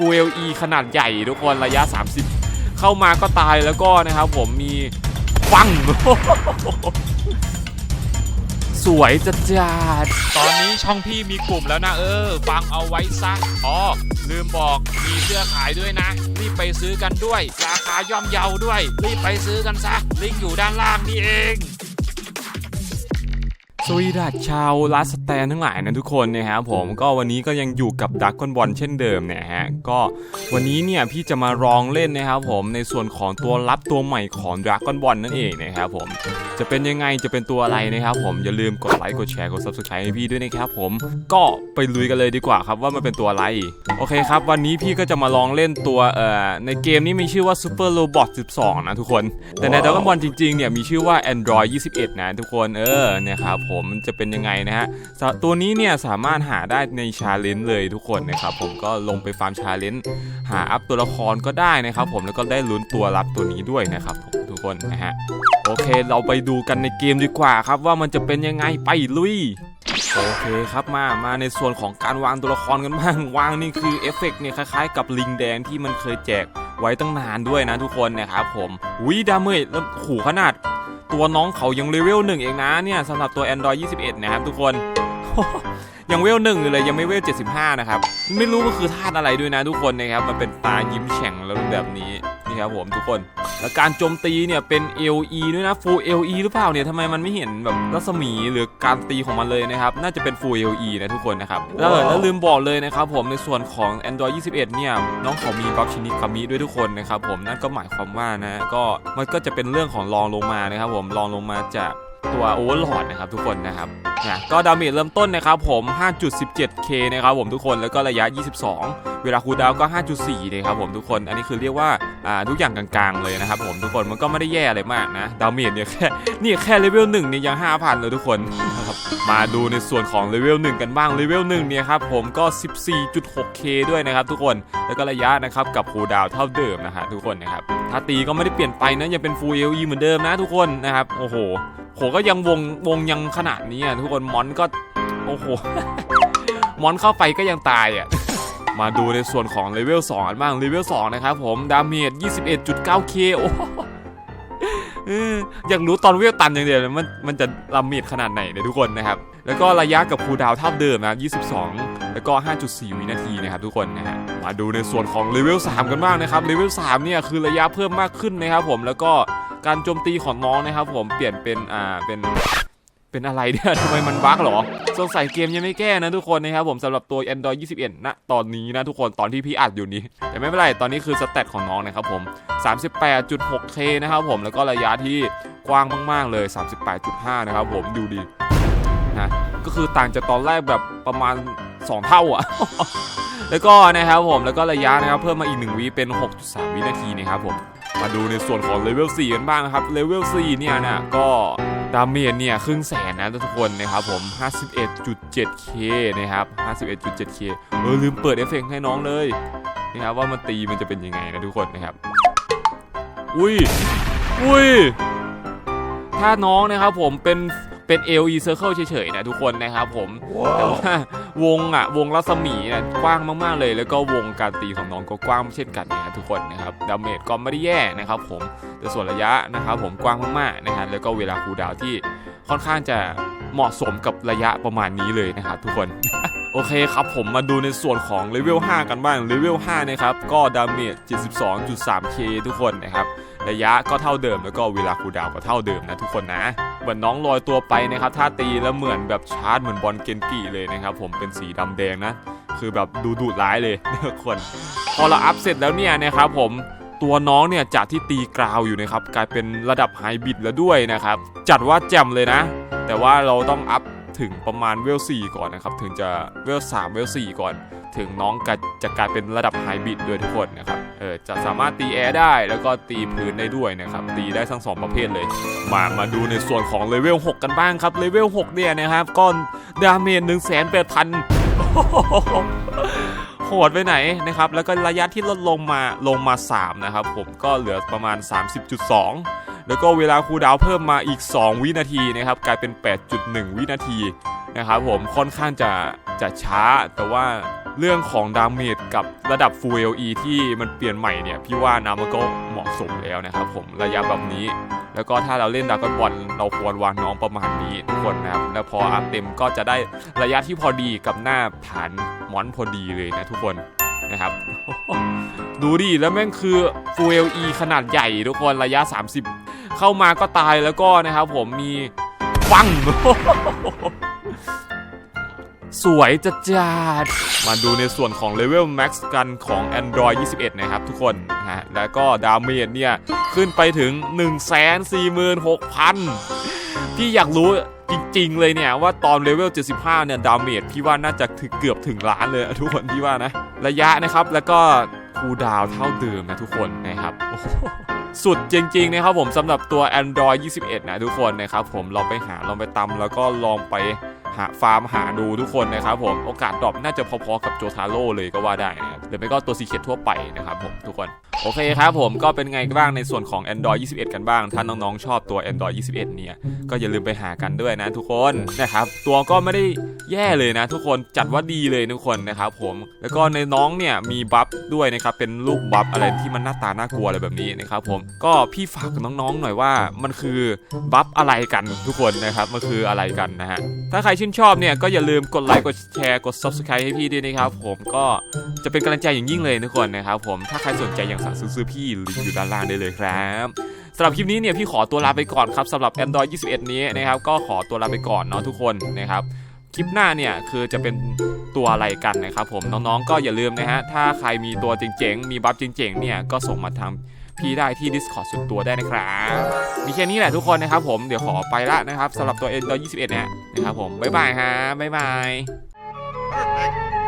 Full LE ขนาดใหญ่ทุกคนระยะ 30 เข้ามาก็ตายแล้วก็นะครับผมมีฟัง สวยจัดจัดตอนนี้ช่องพี่มีกลุ่มแล้วนะเออ ฟังเอาไว้ซะอ๋อลืมบอกมีเสื้อขายด้วยนะ รีบไปซื้อกันด้วย ราคาย่อมเยาด้วย รีบไปซื้อกันซะ ลิงก์อยู่ด้านล่างนี่เอง สวีดัสชาวลาสแตนทั้งหลายนะทุกคนนะครับผมก็วันนี้ก็ยังอยู่กับดักคอนบอลเช่นเดิมเนี่ยฮะก็วันนี้เนี่ยพี่จะมาลองเล่นนะครับผมในส่วนของตัวรับตัวใหม่ของด r ก g อนบอลนั่นเองนะครับผมจะเป็นยังไงจะเป็นตัวอะไรนะครับผมอย่าลืมกดไลค์กดแชร์กด subscribe ให้พี่ด้วยนะครับผมก็ไปลุยกันเลยดีกว่าครับว่ามันเป็นตัวอะไรโอเคครับ วันนี้พี่ก็จะมาลองเล่นตัวเอ่อในเกมนี้มีชื่อว่า Super Robot 12 นะทุกคน แต่ในด r ก g อนบอลจริงๆเนี่ยมีชื่อว่า Android 21 นะทุกคนเออเนี่ยครับผมมันจะเป็นยังไงนะฮะตัวนี้เนี่ยสามารถหาได้ในชาเลนจ์เลยทุกคนนะครับผมก็ลงไปฟาร์มชาเลนจ์หาอัพตัวละครก็ได้นะครับผมแล้วก็ได้ลุ้นตัวรับตัวนี้ด้วยนะครับผมทุกคนนะฮะโอเคเราไปดูกันในเกมดีกว่าครับว่ามันจะเป็นยังไงไปลุยโอเคครับมา มาในส่วนของการวางตัวละครกันบ้าง วางนี่คือเอฟเฟกต์เนี่ยคล้ายๆ กับลิงแดงที่มันเคยแจกไว้ตั้งนานด้วยนะทุกคนนะครับผมวิดาเมจแล้วขู่ขนาด ตัวน้องเขายังเลเวลหนึ่งเองนะเนี่ยสำหรับตัว Android 21 นะครับทุกคนยังเวลหนึ่งเลยยังไม่เวล 75 นะครับ ไม่รู้ก็คือธาตุอะไรด้วยนะทุกคนนะครับ มันเป็นตายิ้มแฉ่งแล้วแบบนี้นี่ครับผมทุกคน แล้วการโจมตีเนี่ยเป็น LE ด้วยนะ Full LE หรือเปล่าเนี่ยทำไมมันไม่เห็นแบบรัศมีหรือการตีของมันเลยนะครับ น่าจะเป็น Full LE นะทุกคนนะครับแล้วแล้วลืมบอกเลยนะครับผมในส่วนของ Android 21 เนี่ย น้องเขามีบัฟชินิคามิด้วยทุกคนนะครับผมนั่นก็หมายความว่านะก็มันก็จะเป็นเรื่องของรองลงมานะครับผมรองลงมาจาก ตัว Overlord นะครับทุกคนนะครับนะก็ดาเมจเริ่มต้นนะครับผม 5.17k นะครับผมทุกคนแล้วก็ระยะ 22 เวลาคูดาวก็ 5.4นะครับผมทุกคน อันนี้คือเรียกว่าอ่าทุกอย่างกลางๆเลยนะครับผมทุกคนมันก็ไม่ได้แย่อะไรมากนะดาเมจเนี่ยแค่นี่แค่เลเวล1เนี่ยยัง 5,000 เลยทุกคนนะครับมาดูในส่วนของเลเวล1กันบ้างเลเวล1เนี่ยครับผมก็ 14.6k ด้วยนะครับทุกคนแล้วก็ระยะนะครับกับคูดาวเท่าเดิมนะฮะทุกคนนะครับถ้าตีก็ไม่ได้เปลี่ยนไปนะยังเป็น Full LE เหมือนเดิมนะทุกคนนะครับโอ้โห หก็ยังวงวงยังขนาดนี้อะทุกคนมอนก็โอ้โหมอนเข้าไปก็ยังตายอะมาดูในส่วนของเลเวล2กันบ้างเลเวล2นะครับผมดาเมจ 21.9k โอ้อออยากรู้ตอนเวลตันอย่างเดียวมันมันจะดาเมจขนาดไหนเนี่ยทุกคนนะครับ แล้วก็ระยะกับคูดาวเท่าเดิมนะ 22 แล้วก็ 5.4 วินาทีนะครับทุกคนนะฮะมาดูในส่วนของเลเวล3กันบ้างนะครับเลเวล3เนี่ยคือระยะเพิ่มมากขึ้นนะครับผมแล้วก็ การโจมตีของน้องนะครับผมเปลี่ยนเป็นอ่าเป็นเป็นอะไรเนี่ยทำไมมันบั๊กหรอ สงสัยเกมยังไม่แก้นะทุกคนนะครับผมสำหรับตัว Android 21ณตอนนี้นะทุกคนตอนที่พี่อัดอยู่นี้ แต่ไม่เป็นไร ตอนนี้คือสเตตของน้องนะครับผม 38.6K นะครับผมแล้วก็ระยะที่กว้างมาก ๆ เลย 38.5 นะครับผมดูดีนะก็คือต่างจากตอนแรกแบบประมาณ 2 เท่าอะแล้วก็นะครับผมแล้วก็ระยะนะครับเพิ่มมาอีก 1วิเป็น 6.3 วินาทีนะครับผม มาดูในส่วนของเลเวล4กันบ้างนะครับ เลเวล4เนี่ยนะก็ดาเมจเนี่ยครึ่งแสนนะทุกคนนะครับผม 51.7k นะครับ 51.7k เออลืมเปิดเอฟเฟกต์ให้น้องเลยนะครับว่ามันตีมันจะเป็นยังไงนะทุกคนนะครับ อุ้ย อุ้ย ถ้าน้องนะครับผมเป็นเป็น LE Circle เฉยๆนะทุกคนนะครับผม แต่ว่า วงอะวงรัศมีเนี่ยกว้างมากๆเลย แล้วก็วงการตีของน้องก็กว้างเช่นกันนะครับทุกคนนะครับดาเมจก็ไม่ได้แย่นะครับผมแต่ส่วนระยะนะครับผมกว้างมากๆนะครับแล้วก็เวลาคูดาวที่ค่อนข้างจะเหมาะสมกับระยะประมาณนี้เลยนะครับทุกคนโอเคครับผมมาดูในส่วนของเลเวล5กันบ้างเลเวล5นะครับก็ดาเมจ 72.3k ทุกคนนะครับ ระยะก็เท่าเดิมแล้วก็เวลาคูดาวก็เท่าเดิมนะทุกคนนะ เหมือนน้องลอยตัวไปนะครับถ้าตีแล้วเหมือนแบบชาร์จเหมือนบอลเกนกิเลยนะครับผมเป็นสีดำแดงนะ คือแบบดูดุร้ายเลยทุกคน พอเราอัพเสร็จแล้วเนี่ยนะครับผมตัวน้องเนี่ยจากที่ตีกราวอยู่นะครับกลายเป็นระดับไฮบิดแล้วด้วยนะครับ จัดว่าแจ่มเลยนะ แต่ว่าเราต้องอัพถึงประมาณเวล4ก่อนนะครับ ถึงจะเวล3เวล4ก่อน ถึงน้องจะกลายเป็นระดับไฮบิดด้วยทุกคนนะครับ จะสามารถตีแอร์ได้ แล้วก็ตีพื้นได้ด้วยนะครับ ตีได้ทั้งสองประเภทเลย มามาดูในส่วนของเลเวล6กันบ้างครับเลเวล6เนี่ยนะครับก็ดาเมจ1 8 0 0 0โหดไปไหนนะครับ แล้วก็ระยะที่ลดลงมาลงมา 3 นะครับ ผมก็เหลือประมาณ 30.2 แล้วก็เวลาคูดาวเพิ่มมาอีก 2 วินาทีนะครับ กลายเป็น 8.1 วินาทีนะครับผมค่อนข้างจะจะช้าแต่ว่า เรื่องของดาเมจกับระดับ Full LE ที่มันเปลี่ยนใหม่เนี่ย พี่ว่านะมันก็เหมาะสมแล้วนะครับผมระยะแบบนี้ แล้วก็ถ้าเราเล่นดากอนบอลเราควรวางน้องประมาณนี้ทุกคนนะครับ แล้วพออัพเต็มก็จะได้ระยะที่พอดีกับหน้าฐานมอนพอดีเลยนะทุกคนนะครับดูดิแล้วแม่งคือ Full LE ขนาดใหญ่ทุกคนระยะ 30 เข้ามาก็ตายแล้วก็นะครับผมมีปัง สวยจัดจัดมาดูในส่วนของเลเวล Max กันของ Android 21 นะครับทุกคนฮะแล้วก็ดาเมจเนี่ย ขึ้นไปถึง 146,000 พี่อยากรู้จริงๆ เลยเนี่ยว่าตอนเลเวล 75 เนี่ย ดาเมจพี่ว่าน่าจะถึงเกือบถึงล้านเลยทุกคนพี่ว่านะ ระยะนะครับแล้วก็คูดาวเท่าเดิมนะทุกคนนะครับสุดจริงๆนะครับผมสำหรับตัว Android 21 นะทุกคนนะครับผมลองไปหาลองไปตำแล้วก็ลองไป หาฟาร์มหาดูทุกคนนะครับผมโอกาสดรอปน่าจะพอๆกับโจทาโร่เลยก็ว่าได้นะครับหรือไม่ก็ตัวซีเคททั่วไปนะครับผมทุกคนโอเคครับผมก็เป็นไงบ้างในส่วนของ Android 21 กันบ้าง ถ้าน้องๆชอบตัว Android 21 เนี่ย ก็อย่าลืมไปหากันด้วยนะทุกคนนะครับตัวก็ไม่ได้แย่เลยนะ ทุกคนจัดว่าดีเลยทุกคนนะครับผมแล้วก็ในน้องเนี่ยมีบัฟด้วยนะครับเป็นลูกบัฟอะไรที่มันหน้าตาน่ากลัวอะไรแบบนี้นะครับผมก็พี่ฝากน้องๆหน่อยว่ามันคือบัฟอะไรกันทุกคนนะครับมันคืออะไรกันนะฮะถ้าใครชื่นชอบเนี่ยก็อย่าลืมกดไลค์กดแชร์กด subscribe ให้พี่ด้วยนะครับผมก็จะเป็นกำลังใจอย่างยิ่งเลยทุกคนนะครับผมถ้าใครสนใจอย่างสั่งซื้อพี่ลิงก์อยู่ด้านล่างได้เลยครับสำหรับคลิปนี้เนี่ยพี่ขอตัวลาไปก่อนครับสำหรับ Android 21 นี้นะครับก็ขอตัวลาไปก่อนเนาะทุกคนนะครับคลิปหน้าเนี่ยคือจะเป็นตัวอะไรกันนะครับผมน้องๆก็อย่าลืมนะฮะถ้าใครมีตัวเจ๋งๆมีบัฟเจ๋งๆเนี่ยก็ส่งมาทางพี่ได้ที่ Discord ส่วนตัวได้นะครับ มีแค่นี้แหละทุกคนนะครับผม เดี๋ยวขอไปละนะครับสำหรับตัว Android 21 เนี่ย นะครับผมบ๊ายบายฮะบ๊ายบาย Perfect.